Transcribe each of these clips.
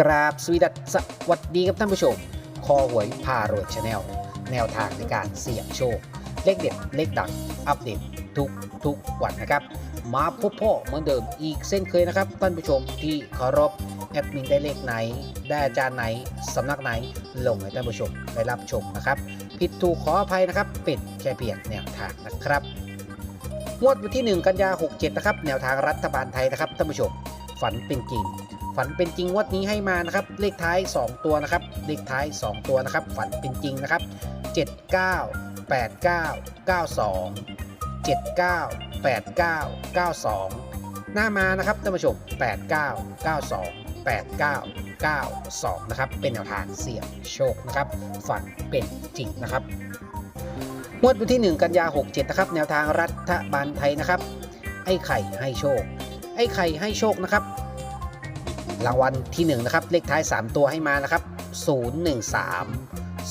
กราบสวีดัสสวัสดีครับท่านผู้ชม คอหวยพารวยชาแนลแนวทางในการเสี่ยงโชค เลขเด็ด เลขดัง อัปเดตทุกทุกวันนะครับ มาพบพ่อเหมือนเดิมอีกเส้นเคยนะครับ ท่านผู้ชมที่เคารพแอดมินได้เลขไหน ได้อาจารย์ไหน สำนักไหน ลงให้ท่านผู้ชมได้รับชมนะครับ ผิดถูกขออภัยนะครับ เป็นแค่เพียงแนวทางนะครับงวดวันที่ 1 กันยา 67 นะครับ แนวทางรัฐบาลไทยนะครับท่านผู้ชม ฝันเป็นจริง ฝันเป็นจริงงวดนี้ให้มานะครับ เลขท้าย 2 ตัวนะครับ เลขท้าย 2 ตัวนะครับ ฝันเป็นจริงนะครับ 79 89 92 79 89 92 หน้ามานะครับท่านผู้ชม 89 92 89 92 นะครับ เป็นแนวทางเสี่ยงโชคนะครับ ฝันเป็นจริงนะครับงวดวันที่ 1 กันยา 67 นะครับ แนวทางรัฐบาลไทยนะครับ ไอ้ไข่ให้โชค ไอ้ไข่ให้โชคนะครับ รางวัลที่1นะครับเลขท้าย 3 ตัวให้มานะครับ 013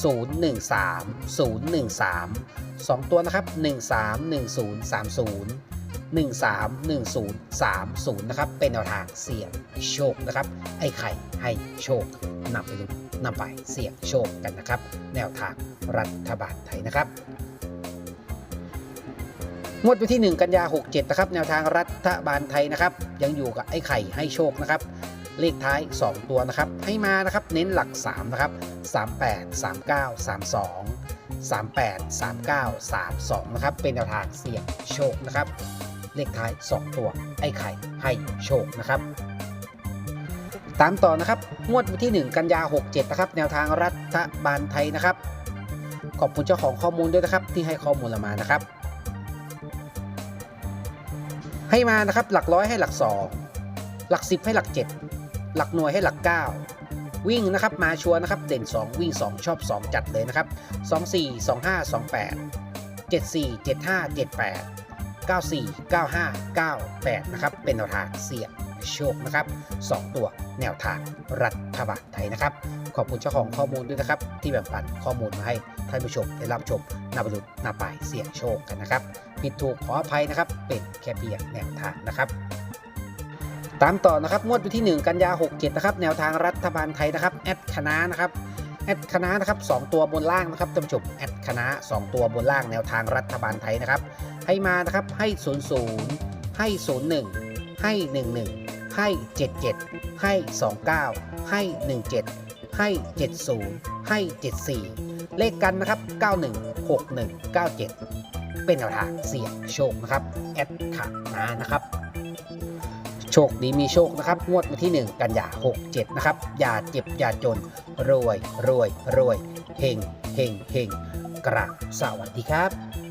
013 013 2 ตัวนะครับ 131030 131030 นะครับ เป็นแนวทางเสี่ยงโชคนะครับ ไอ้ไข่ให้โชคนำไปลุ้นนำไปเสี่ยงโชคกันนะครับ แนวทางรัฐบาลไทยนะครับงวดวันที่ 1 กันยา 67 นะครับ แนวทางรัฐบาลไทยนะครับ ยังอยู่กับไอ้ไข่ให้โชคนะครับ เลขท้าย 2 ตัวนะครับ ให้มานะครับเน้นหลัก 3 นะครับ 38 39 32 38 39 32 นะครับ เป็นแนวทางเสี่ยงโชคนะครับ เลขท้าย 2 ตัวไอ้ไข่ให้โชคนะครับ ตามต่อนะครับงวดวันที่ 1 กันยา 67 นะครับ แนวทางรัฐบาลไทยนะครับ ขอบคุณเจ้าของข้อมูลด้วยนะครับ ที่ให้ข้อมูลเรามานะครับ ให้มานะครับหลักร้อยให้หลัก 2 หลัก 10 ให้หลัก 7 หลักหน่วยให้หลัก 9 วิ่งนะครับมาชัวร์นะครับ เด่น 2 วิ่ง 2 ชอบ 2 จัดเลยนะครับ 24 25 28 74 75 78 94 95 98 นะครับ เป็นแนวทางเสี่ยงโชคนะครับ 2 ตัวแนวทางรัฐบาลไทยนะครับ ขอบคุณเจ้าของข้อมูลด้วยนะครับ ที่แบ่งปันข้อมูลมาให้ท่านผู้ชมได้รับชมนำไปลุ้นนำไปเสี่ยงโชคกันนะครับ ผิดถูกขออภัยนะครับ เป็นแค่เพียงแนวทางนะครับ ตามต่อนะครับงวดวันที่ 1 กันยา67นะครับแนวทางรัฐบาลไทยนะครับแอดคณะนะครับแอดคณะนะครับสองตัวบนล่างนะครับท่านผู้ชมแอดคณะ2 ตัวบนล่างแนวทางรัฐบาลไทยนะครับ ให้มานะครับให้00ให้01ให้11ให้77ให้29ให้17ให้70ให้74เลขกันนะครับ91 61 97เป็นแนวทางเสี่ยงโชคนะครับแอดขานานะครับ ชคดีมีโชคนะครับ งวดวันที่ 1 กันยา67 นะครับ อย่าเจ็บ อย่าจน รวยรวยรวยเฮงเฮงเฮงกราบสวัสดีครับ